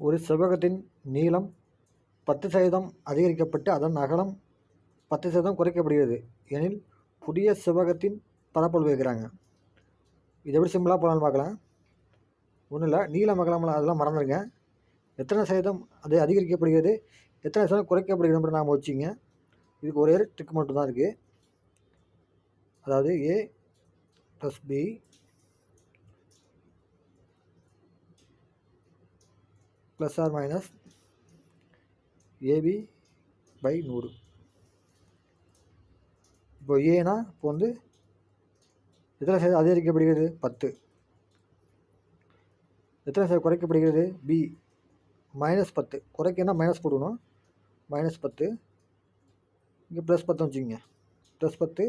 ஒரு செவ்வகத்தின் நீளம் பத்து சதவீதம் அதிகரிக்கப்பட்டு அதன் அகலம் பத்து சதவீதம் குறைக்கப்படுகிறது. எனில் புதிய செவ்வகத்தின் பரப்பளவு கேட்குறாங்க இது எப்படி சிம்பிளாக போகலான்னு பார்க்கலாம். ஒன்றும் இல்லை நீளம் அகலம்லாம் அதெல்லாம் மறந்துடுங்க எத்தனை சதவீதம் அது அதிகரிக்கப்படுகிறது? எத்தனை சதவீதம் குறைக்கப்படுகிறது நாம் வச்சுங்க இதுக்கு ஒரே ட்ரிக் மட்டும்தான் இருக்குது அதாவது A plus B plus R minus AB by நூறு. இப்போ ஏனா இப்போ வந்து எத்தனை சதவீதம் அதிகரிக்கப்படுகிறது? பத்து. எத்தனை சதவீதம் குறைக்கப்படுகிறது? பி மைனஸ் பத்து. குறைக்கன்னா மைனஸ் போடணும் மைனஸ் பத்து. இங்கே ப்ளஸ் பத்து வச்சுக்கோங்க. ப்ளஸ் பத்து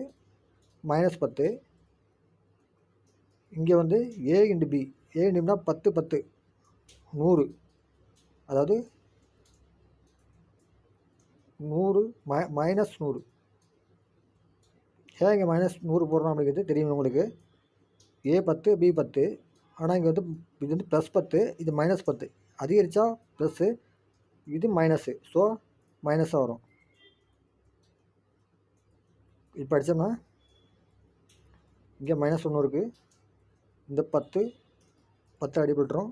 மைனஸ் பத்து. இங்கே வந்து ஏ இன்ட்டு பி ஏ இன்ட்டுனா பத்து பத்து. நூறு. அதாவது நூறு மை மைனஸ் நூறு. ஏன் இங்கே மைனஸ் நூறு போடுறோம் அப்படிங்கிறது தெரியும் உங்களுக்கு? ஏ பத்து பி பத்து. ஆனால் இங்கே வந்து இது வந்து ப்ளஸ் பத்து இது மைனஸ் பத்து. அதிகரித்தா ப்ளஸ்ஸு இது மைனஸு ஸோ மைனஸாக வரும். இப்போ அடித்தோம்னா இங்கே மைனஸ் ஒன்று இருக்குது இந்த பத்து பத்து அடிபட்டுரும்.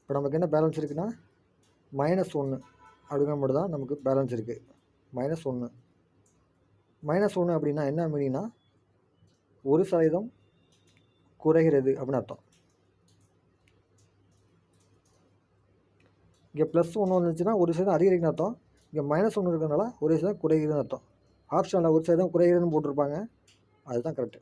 இப்போ நமக்கு என்ன பேலன்ஸ் இருக்குன்னா மைனஸ் ஒன்று அப்படிங்கிற மட்டும் தான் நமக்கு பேலன்ஸ் இருக்குது மைனஸ் ஒன்று மைனஸ் ஒன்று அப்படின்னா என்ன மீனிங்னா ஒரு சதவீதம் குறைகிறது அப்படின்னு அர்த்தம். இங்கே ப்ளஸ் ஒன்று வந்துச்சுன்னா ஒரு சதவீதம் அதிகரிக்குன்னு அர்த்தம். இங்கே மைனஸ் ஒன்று இருக்கிறதுனால ஒரு சதவீதம் குறைகிறதுன்னு அர்த்தம். ஆப்ஷனில் ஒரு சதவீதம் குறைகிறதுன்னு போட்டிருப்பாங்க. அதுதான் கரெக்டு